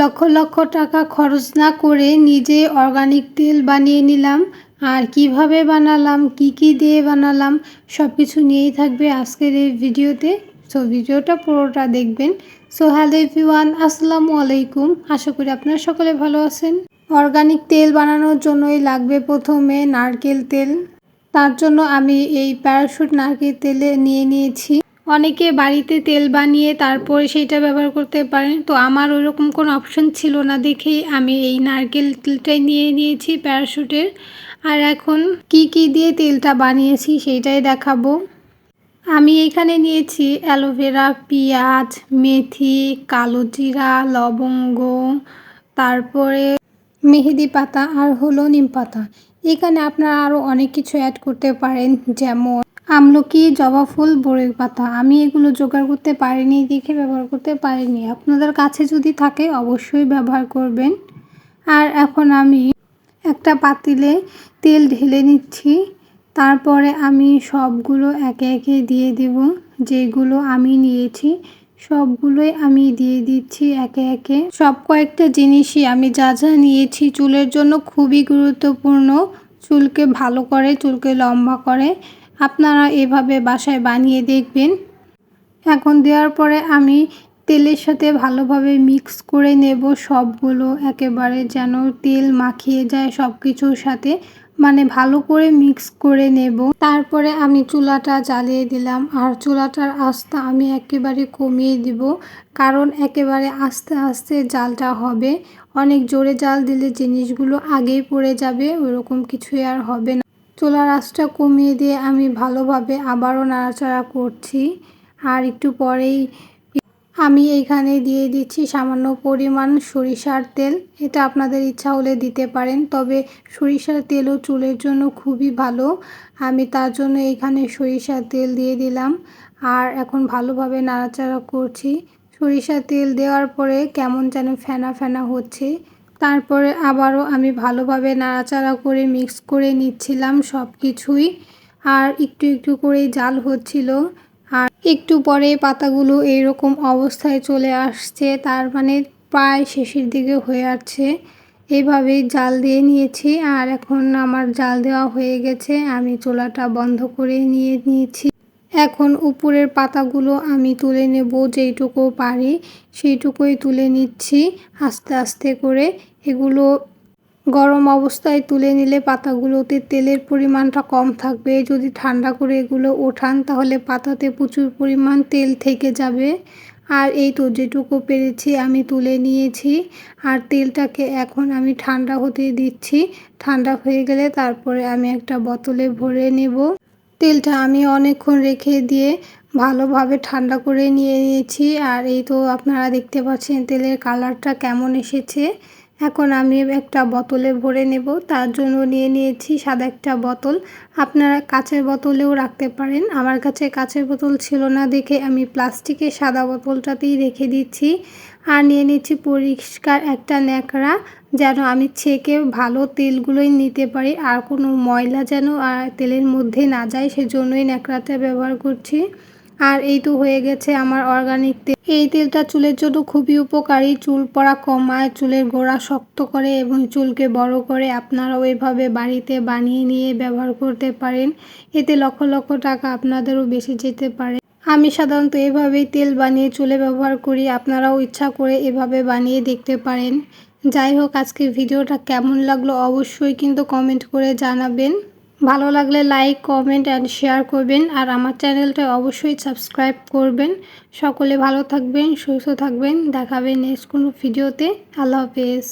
লক্ষ লক্ষ টাকা খরচ না করে নিজে অর্গানিক তেল বানিয়ে নিলাম। আর কীভাবে বানালাম, কি কি দিয়ে বানালাম সব কিছু নিয়েই থাকবে আজকের এই ভিডিওতে। সো ভিডিওটা পুরোটা দেখবেন। সো হ্যালো এভরিওয়ান আসসালামু আলাইকুম। আশা করি আপনারা সকলে ভালো আছেন। অর্গানিক তেল বানানোর জন্যই লাগবে প্রথমে নারকেল তেল। তার জন্য আমি এই প্যারাশুট নারকেল তেলে নিয়ে নিয়েছি। অনেকে বাড়িতে তেল বানিয়ে তারপরে সেইটা ব্যবহার করতে পারেন। তো আমার ওইরকম কোনো অপশন ছিল না দেখেই আমি এই নারকেল তেলটাই নিয়ে নিয়েছি, প্যারাশুটের। আর এখন কি কি দিয়ে তেলটা বানিয়েছি সেইটাই দেখাবো। আমি এখানে নিয়েছি অ্যালোভেরা, পেঁয়াজ, মেথি, কালো জিরা, লবঙ্গ, তারপরে মেহেদি পাতা আর হলো নিম পাতা। এখানে আপনারা আরও অনেক কিছু অ্যাড করতে পারেন, যেমন আমলকি, জবা ফুল, বড়ির পাতা। আমি এগুলো জোগাড় করতে পারিনি, দেখে ব্যবহার করতে পারিনি। আপনাদের কাছে যদি থাকে, অবশ্যই ব্যবহার করবেন। আর এখন আমি একটা পাতিলে তেল ঢেলে নিচ্ছি। তারপরে আমি সবগুলো একে একে দিয়ে দেব, যেগুলো আমি নিয়েছি। সবগুলোই আমি দিয়ে দিচ্ছি একে একে। সব কয়েকটা জিনিসই আমি যা যা নিয়েছি, চুলের জন্য খুবই গুরুত্বপূর্ণ। চুলকে ভালো করে, চুলকে লম্বা করে আপনারা এভাবে বাসায় বানিয়ে দেখবেন। এখন দেওয়ার পরে আমি তেলের সাথে ভালোভাবে মিক্স করে নেব সবগুলো, একেবারে যেন তেল মাখিয়ে যায় সব কিছুর সাথে। মানে ভালো করে মিক্স করে নেব। তারপরে আমি চুলাটা জ্বালিয়ে দিলাম। আর চুলাটার আস্তে আমি একেবারে কমিয়ে দিব। কারণ একেবারে আস্তে আস্তে জালটা হবে। অনেক জোরে জাল দিলে জিনিসগুলো আগেই পড়ে যাবে, ওরকম কিছুই আর হবে না। চুলার আঁচটা কমিয়ে দিয়ে আমি ভালোভাবে আবারও নাড়াচাড়া করছি। আর একটু পরেই আমি এইখানে দিয়ে দিচ্ছি সামান্য পরিমাণ সরিষার তেল। এটা আপনাদের ইচ্ছা হলে দিতে পারেন, তবে সরিষার তেলও চুলের জন্য খুবই ভালো। আমি তার জন্য এখানে সরিষার তেল দিয়ে দিলাম। আর এখন ভালোভাবে নাড়াচাড়া করছি। সরিষার তেল দেওয়ার পরে কেমন যেন ফেনা ফেনা হচ্ছে। তারপরে আবারও আমি ভালোভাবে নাড়াচাড়া করে মিক্স করে নিচ্ছিলাম সব কিছুই আর একটু একটু করে জাল হচ্ছিল। আর একটু পরে পাতাগুলো এইরকম অবস্থায় চলে আসছে, তার মানে প্রায় শেষের দিকে হয়ে আসছে। এইভাবেই জাল দিয়ে নিয়েছি, আর এখন আমার জাল দেওয়া হয়ে গেছে, আমি চোলাটা বন্ধ করে নিয়ে নিয়েছি। এখন উপরের পাতাগুলো আমি তুলে নেব যেইটুকু পারি, সেইটুকুই তুলে নিচ্ছি আস্তে আস্তে করে। এগুলো গরম অবস্থায় তুলে নিলে পাতাগুলোতে তেলের পরিমাণটা কম থাকবে। যদি ঠান্ডা করে এগুলো ওঠান, তাহলে পাতাতে প্রচুর পরিমাণ তেল থেকে যাবে। আর এই তো যেটুকু পেরেছি আমি তুলে নিয়েছি। আর তেলটাকে এখন আমি ঠান্ডা হতে দিচ্ছি। ঠান্ডা হয়ে গেলে তারপরে আমি একটা বোতলে ভরে নেব। তেলটা আমি অনেকক্ষণ রেখে দিয়ে ভালোভাবে ঠান্ডা করে নিয়ে নিয়েছি। আর এই তো আপনারা দেখতে পাচ্ছেন তেলের কালারটা কেমন এসেছে। এখন আমি একটা বোতলে ভরে নেব। তার জন্য নিয়ে নিয়েছি সাদা একটা বোতল। আপনারা কাচের বোতলেও রাখতে পারেন। আমার কাছে কাচের বোতল ছিল না দেখে আমি প্লাস্টিকের সাদা বোতলটাতেই রেখে দিচ্ছি। আর নিয়ে নিচ্ছি পরিষ্কার একটা ন্যাকড়া যেন আমি ছেঁকে ভালো তেলগুলোই নিতে পারি। আর কোনো ময়লা যেন আর তেলের মধ্যে না যায়, সেজন্যই ন্যাকড়াটা ব্যবহার করছি। আর এই তো হয়ে গেছে আমার অর্গানিক তেল। এই তেলটা চুলের জন্য খুবই উপকারী। চুল পড়া কমায় চুলের গোড়া শক্ত করে এবং চুলকে বড় করে আপনারাও এভাবে বাড়িতে বানিয়ে নিয়ে ব্যবহার করতে পারেন। এতে লক্ষ লক্ষ টাকা আপনাদেরও বেশি যেতে পারে। আমি সাধারণত এভাবেই তেল বানিয়ে চুলে ব্যবহার করি। আপনারাও ইচ্ছা করে এভাবে বানিয়ে দেখতে পারেন। যাই হোক আজকে ভিডিওটা কেমন লাগল অবশ্যই কিন্তু কমেন্ট করে জানাবেন। ভালো লাগলে লাইক কমেন্ট অ্যান্ড শেয়ার করবেন। আর আমার চ্যানেলটা অবশ্যই সাবস্ক্রাইব করবেন। সকলে ভালো থাকবেন, সুস্থ থাকবেন। দেখাবেন নেক্সট কোনো ভিডিওতে আল্লাহ হাফেজ।